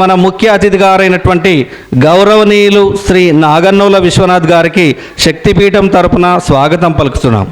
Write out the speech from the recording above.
మన ముఖ్య అతిథి గారైనటువంటి గౌరవనీయులు శ్రీ నాగన్నోల విశ్వనాథ్ గారికి శక్తిపీఠం తరపున స్వాగతం పలుకుతున్నాం.